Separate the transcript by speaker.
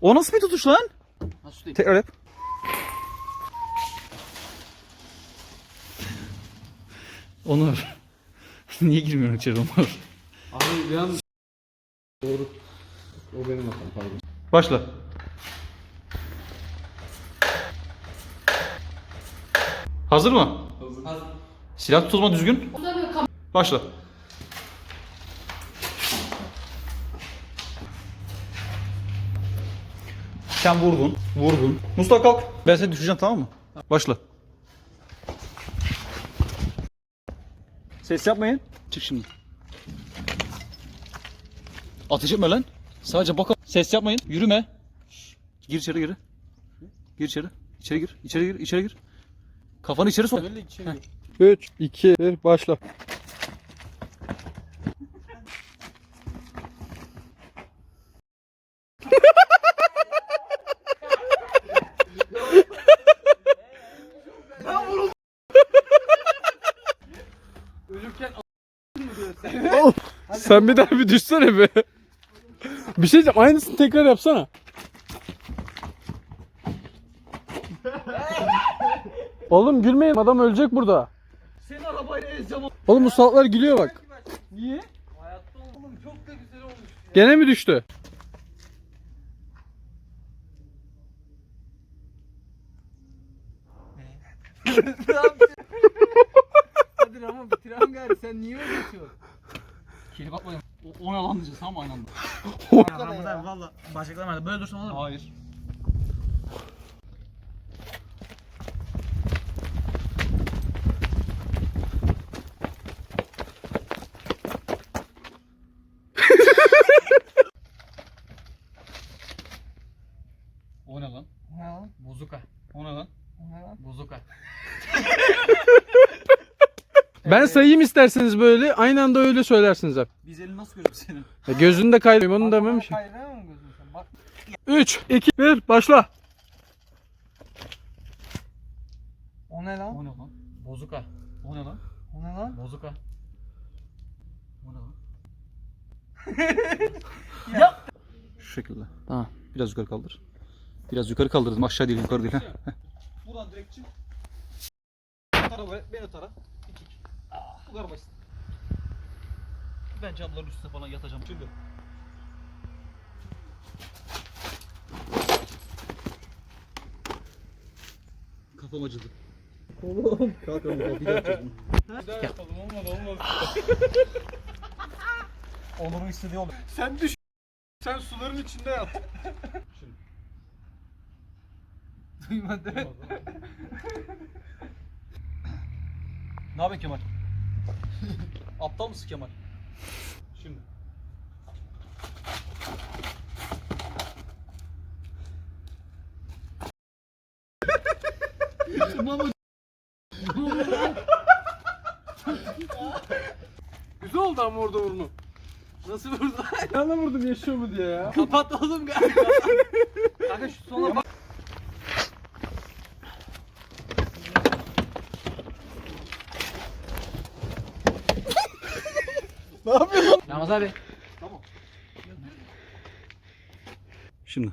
Speaker 1: O nasıl bir tutuş lan?
Speaker 2: Nasıl?
Speaker 1: Tekrar yap. Onur. Niye girmiyorsun içeri Onur?
Speaker 2: Abi bir an... Doğru. O benim hatam pardon.
Speaker 1: Başla. Hazır mı?
Speaker 2: Hazır.
Speaker 1: Silah tutulma düzgün. Başla. Sen vurdun, vurdun. Mustafa kalk. Ben seni düşüreceğim tamam mı? Başla. Ses yapmayın. Çık şimdi. Ateş etme lan. Sadece bak. Ses yapmayın. Yürüme. Gir içeri gir. Gir içeri. İçeri gir. İçeri gir. İçeri gir. Kafanı içeri sok.
Speaker 3: 3, 2, 1 başla. Oğlum, Sen bir daha bir düşsene be. Bir şey diyeceğim aynısını tekrar yapsana. Oğlum gülmeyin adam ölecek burada.
Speaker 1: Senin arabayla ezeceğim.
Speaker 3: Oğlum bu salaklar gülüyor bak.
Speaker 1: Niye?
Speaker 2: hayatta oğlum çok da güzel olmuş.
Speaker 3: Gene mi düştü?
Speaker 2: Hadi ama bitirelim gari sen niye öyle?
Speaker 1: Kelip atmayın. O, o ne lan diyeceğiz tamam aynı anda?
Speaker 4: Ramazan abi valla başlıklamada böyle dursun olur mu?
Speaker 1: Hayır. o ne lan? Bozuka. O? Ne lan? Bozuka.
Speaker 3: Ben sayayım isterseniz böyle aynı anda öyle söylersiniz hep.
Speaker 1: Biz elini nasıl görüyoruz senin?
Speaker 3: Ya gözünde kaybıyım onu dememişim.
Speaker 2: Kaydına mı gözün sen? Bak.
Speaker 3: 3, 2, 1 başla.
Speaker 2: O ne lan?
Speaker 1: O ne lan? Bozuka. O ne lan?
Speaker 2: O ne lan?
Speaker 1: Bozuka. O ne lan? Şu şekilde. Tamam. Biraz yukarı kaldır. Biraz yukarı kaldırdım. Aşağı değil yukarı değil. Buradan direkt çık. Tara böyle. Beni tara. Bu kadar basit. Ben camların üstüne falan yatacağım çünkü. Kafam acıdı. Oğlum. Kalk oğlum. Bir.
Speaker 2: Bir daha yapalım olmadı olmadı.
Speaker 1: Onur'un istediği olur.
Speaker 2: Sen düş. Sen suların içinde yat. Duymadı.
Speaker 1: Ne yapıyorsun Kemal? Aptal mısın Kemal? Şimdi.
Speaker 2: Güzel oldu ama orada vurma. Nasıl vurdu?
Speaker 3: Yana vurdum yaşıyor mu diye ya.
Speaker 2: Kapat oğlum galiba. Kanka şu sona bak.
Speaker 4: Ramazan abi.
Speaker 1: Şimdi.